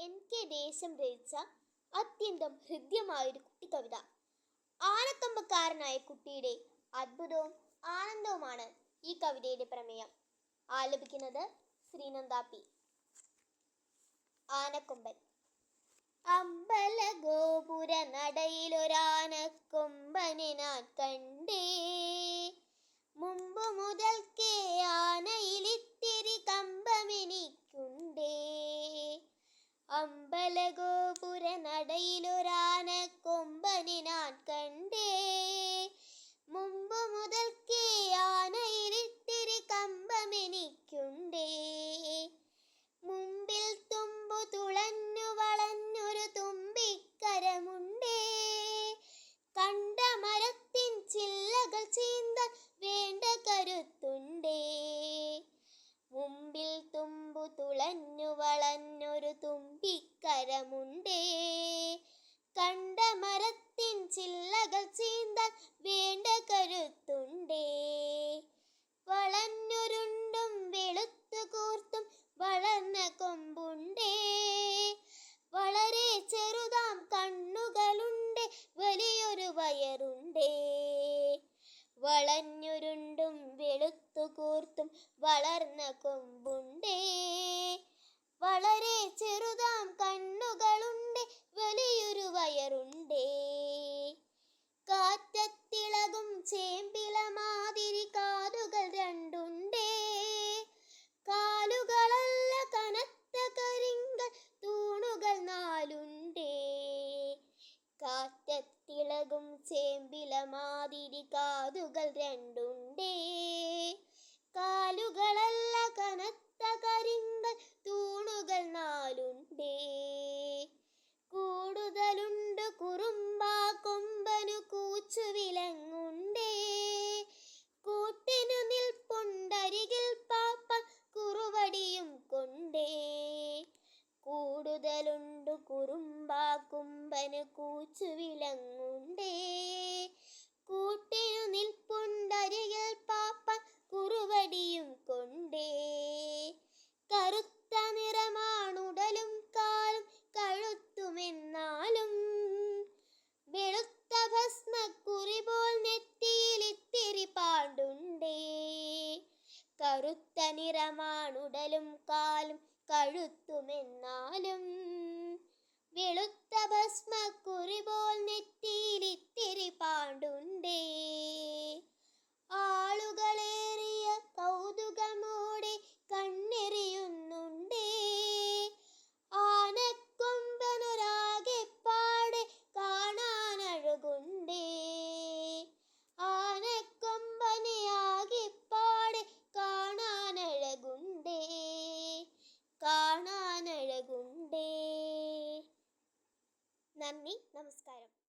N K ദേശം രചിച്ച അത്യന്തം ഹൃദ്യമായൊരു കുട്ടിക്കവിത ആനക്കമ്പക്കാരനായ കുട്ടിയുടെ അത്ഭുതവും ആനന്ദവുമാണ് ഈ കവിതയുടെ പ്രമേയം. ആലപിക്കുന്നത് ശ്രീനന്ദാപി ആനക്കൊമ്പൻ. അമ്പല ഗോപുര നടയിലൊരാനക്കൊമ്പനെ ഞാൻ കണ്ടേ. മുമ്പ് മുതൽക്കേ ആനയിലിത്തിരി കമ്പമെനിക്കുണ്ടേ അമ്പല ഗോപുര വളഞ്ഞുരുണ്ടും വെളുത്തു കൂർത്തും വളർന്ന കൊമ്പുണ്ടേ. വളരെ ചെറുതാം കാറ്റത്തിളകും ചേമ്പില മാതിരി കാതുകൾ രണ്ടുണ്ടേ. കാലുകളല്ല കൂടുതലുണ്ട് കുറുമ്പാ കുമ്പന് കൂച്ചു വിലങ്ങുണ്ടേ കൂട്ടിനു നിൽപ്പുണ്ടരികിൽ പാപ്പ കുറുവടിയും കൊണ്ടേ. കറുത്ത നിറമാണുടലും കാലും കഴുത്തുമെന്നാലും വെളുത്ത ഭസ്മക്കുറി പോൽ നെറ്റിയിൽ ഇത്തിരി പാണ്ടുണ്ടേ കറുത്ത നിറമാണുടലും കാലും കഴുത്തുമെന്നാലും വെളുത്ത ഭസ്മക്കുറി പോൽ നെറ്റിയിലിത്തിരി പാണ്ടുണ്ടേ. നന്ദി നമസ്കാരം.